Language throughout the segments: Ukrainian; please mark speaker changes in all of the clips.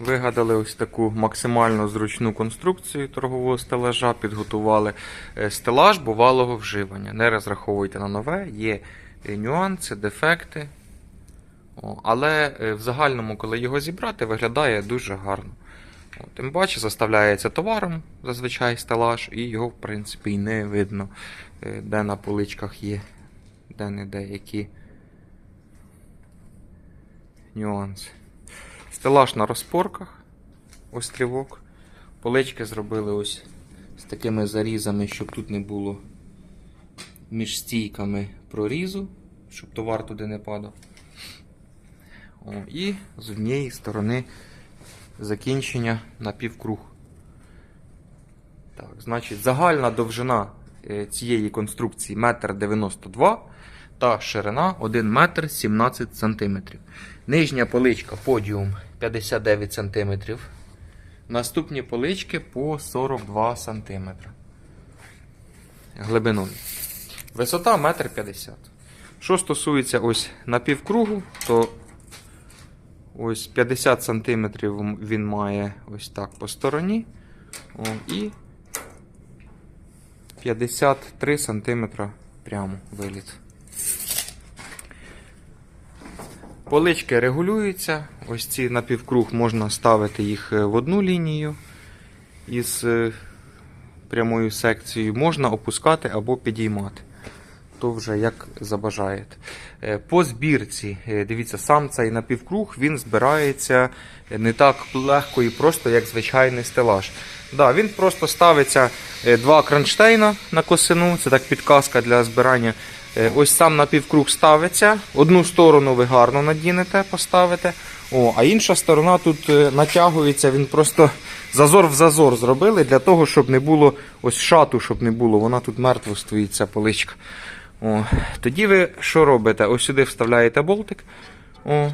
Speaker 1: Вигадали ось таку максимально зручну конструкцію торгового стелажа, підготували е, стелаж бувалого вживання. Не розраховуйте на нове, є е, нюанси, дефекти. Але е, в загальному, коли його зібрати, виглядає дуже гарно. Тим паче заставляється товаром зазвичай стелаж, і його, в принципі, і не видно, де на поличках є де-не-де які нюанси. Стелаж на розпорках, острівок. Полички зробили ось з такими зарізами, щоб тут не було між стійками прорізу, щоб товар туди не падав. О, і з однієї сторони закінчення на півкруг. Так, значить, загальна довжина е, цієї конструкції 1,92 м та ширина 1 метр 17 см. Нижня поличка подіум 59 см. Наступні полички по 42 см. Глибиною. Висота 1,50 м. Що стосується ось напівкругу, то ось 50 см він має ось так по стороні. О, і 53 см прямо виліт. Полички регулюються. Ось ці напівкруг можна ставити їх е, в одну лінію із е, прямою секцією. Можна опускати або підіймати. То вже як забажаєте. Е, По збірці, е, дивіться, сам цей напівкруг він збирається не так легко і просто, як звичайний стелаж. Да, він просто ставиться е, два кронштейна на косину, це так підказка для збирання. Е, Ось сам напівкруг ставиться. Одну сторону ви гарно надінете, поставите. О, а інша сторона тут е, натягується, він просто зазор в зазор зробили для того, щоб не було ось шату, щоб не було. Вона тут мертво стоїть, ця поличка. О, тоді ви що робите? Ось сюди вставляєте болтик. О,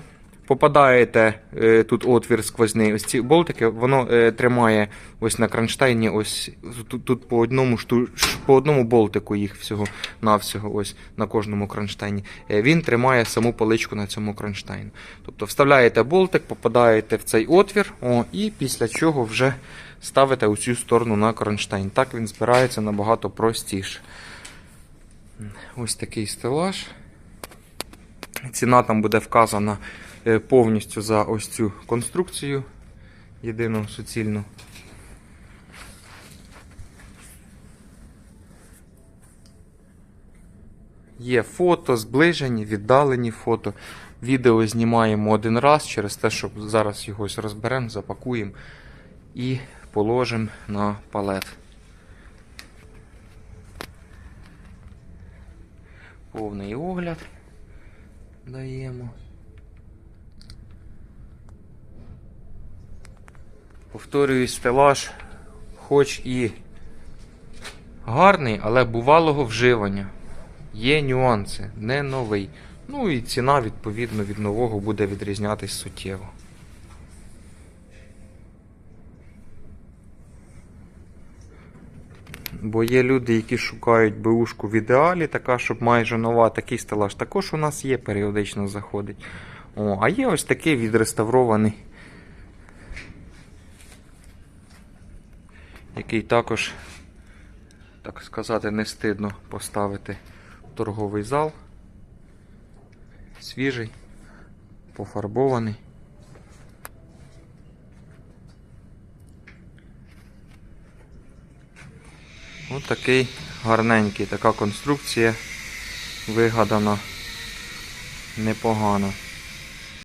Speaker 1: попадаєте е, тут отвір сквозний. Ось ці болтики, воно е, тримає ось на кронштейні, ось тут, тут по одному шту, по одному болтику їх всього навсього, ось на кожному кронштейні. Е, він тримає саму поличку на цьому кронштейну. Тобто вставляєте болтик, попадаєте в цей отвір, о, і після чого вже ставите у цю сторону на кронштейн. Так він збирається набагато простіше. Ось такий стелаж. Ціна там буде вказана е, повністю за ось цю конструкцію. Єдину суцільну. Є фото, зближені, віддалені фото. Відео знімаємо один раз через те, щоб зараз його розберемо, запакуємо і положимо на палет. Повний огляд даємо. Повторюю, стелаж, хоч і гарний, але бувалого вживання. Є нюанси, не новий. Ну і ціна, відповідно, від нового буде відрізнятись суттєво. Бо є люди, які шукають беушку в ідеалі, така, щоб майже нова, такий стелаж також у нас є, періодично заходить. О, а є ось такий відреставрований, який також, так сказати, не стидно поставити в торговий зал. Свіжий, пофарбований. Ось такий гарненький, така конструкція вигадана непогано.